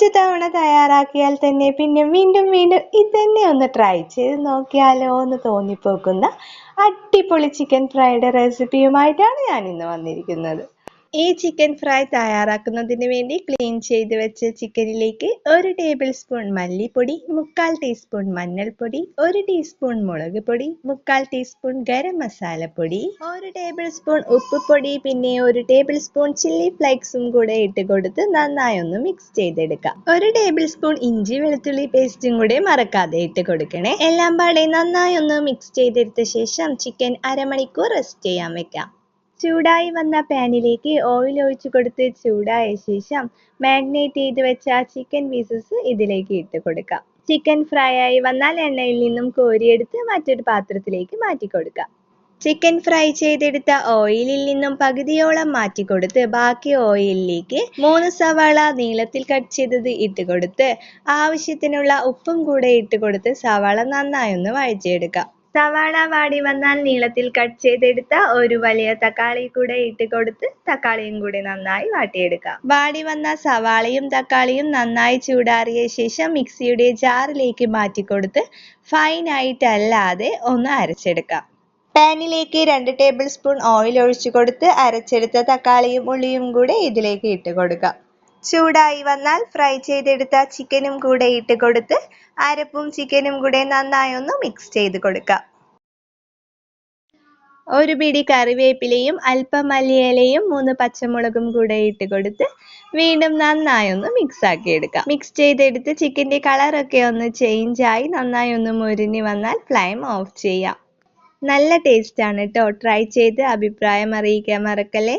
ഒറ്റ തവണ തയ്യാറാക്കിയാൽ തന്നെ പിന്നെ വീണ്ടും വീണ്ടും ഇതന്നെ ഒന്ന് ട്രൈ ചെയ്ത് നോക്കിയാലോ എന്ന് തോന്നിപ്പോക്കുന്ന അടിപൊളി ചിക്കൻ ഫ്രൈഡ് റെസിപ്പിയുമായിട്ടാണ് ഞാൻ ഇന്ന് വന്നിരിക്കുന്നത്. ഈ ചിക്കൻ ഫ്രൈ തയ്യാറാക്കുന്നതിന് വേണ്ടി ക്ലീൻ ചെയ്ത് വെച്ച ചിക്കനിലേക്ക് ഒരു ടേബിൾ സ്പൂൺ മല്ലിപ്പൊടി മുക്കാൽ ടീസ്പൂൺ മഞ്ഞൾപ്പൊടി ഒരു ടീസ്പൂൺ മുളക് പൊടി മുക്കാൽ ടീസ്പൂൺ ഗരം മസാലപ്പൊടി ഒരു ടേബിൾ സ്പൂൺ ഉപ്പുപൊടി പിന്നെ ഒരു ടേബിൾ സ്പൂൺ ചില്ലി ഫ്ലേക്സും കൂടെ ഇട്ട് കൊടുത്ത് നന്നായി ഒന്ന് മിക്സ് ചെയ്തെടുക്കാം. ഒരു ടേബിൾ സ്പൂൺ ഇഞ്ചി വെളുത്തുള്ളി പേസ്റ്റും കൂടെ മറക്കാതെ ഇട്ട് കൊടുക്കണേ. എല്ലാം പാടെ നന്നായി ഒന്ന് മിക്സ് ചെയ്തെടുത്ത ശേഷം ചിക്കൻ അരമണിക്കൂർ റെസ്റ്റ് ചെയ്യാൻ വെക്കാം. ചൂടായി വന്ന പാനിലേക്ക് ഓയിൽ ഒഴിച്ചു കൊടുത്ത് ചൂടായ ശേഷം മാഗ്നേറ്റ് ചെയ്ത് വെച്ച ചിക്കൻ പീസസ് ഇതിലേക്ക് ഇട്ട് കൊടുക്കാം. ചിക്കൻ ഫ്രൈ ആയി വന്നാൽ എണ്ണയിൽ നിന്നും കോരിയെടുത്ത് മറ്റൊരു പാത്രത്തിലേക്ക് മാറ്റി കൊടുക്കാം. ചിക്കൻ ഫ്രൈ ചെയ്തെടുത്ത ഓയിലിൽ നിന്നും പകുതിയോളം മാറ്റി കൊടുത്ത് ബാക്കി ഓയിലിലേക്ക് മൂന്ന് സവാള നീളത്തിൽ കട്ട് ചെയ്തത് ഇട്ട് കൊടുത്ത് ആവശ്യത്തിനുള്ള ഉപ്പും കൂടെ ഇട്ട് കൊടുത്ത് സവാള നന്നായി ഒന്ന് വഴറ്റിയെടുക്കാം. സവാള വാടി വന്നാൽ നീളത്തിൽ കട്ട് ചെയ്തെടുത്ത ഒരു വലിയ തക്കാളി കൂടെ ഇട്ട് കൊടുത്ത് തക്കാളിയും കൂടി നന്നായി വാട്ടിയെടുക്കാം. വാടി വന്ന സവാളയും തക്കാളിയും നന്നായി ചൂടാറിയ ശേഷം മിക്സിയുടെ ജാറിലേക്ക് മാറ്റി കൊടുത്ത് ഫൈൻ ആയിട്ടല്ലാതെ ഒന്ന് അരച്ചെടുക്കാം. പാനിലേക്ക് രണ്ട് ടേബിൾ സ്പൂൺ ഓയിൽ ഒഴിച്ചു കൊടുത്ത് അരച്ചെടുത്ത തക്കാളിയും ഉള്ളിയും കൂടെ ഇതിലേക്ക് ഇട്ട് കൊടുക്കാം. ചൂടായി വന്നാൽ ഫ്രൈ ചെയ്തെടുത്ത ചിക്കനും കൂടെ ഇട്ട് കൊടുത്ത് അരപ്പും ചിക്കനും കൂടെ നന്നായി ഒന്ന് മിക്സ് ചെയ്ത് കൊടുക്കാം. ഒരു പിടി കറിവേപ്പിലയും അല്പം മല്ലിയിലയും മൂന്ന് പച്ചമുളകും കൂടെ ഇട്ട് കൊടുത്ത് വീണ്ടും നന്നായി ഒന്ന് മിക്സ് ആക്കി എടുക്കാം. മിക്സ് ചെയ്തെടുത്ത് ചിക്കന്റെ കളറൊക്കെ ഒന്ന് ചേഞ്ച് ആയി നന്നായി ഒന്ന് മുരിഞ്ഞ് വന്നാൽ ഫ്ലൈം ഓഫ് ചെയ്യാം. നല്ല ടേസ്റ്റ് ആണ് കേട്ടോ ട്രൈ ചെയ്ത് അഭിപ്രായം അറിയിക്കാൻ മറക്കല്ലേ?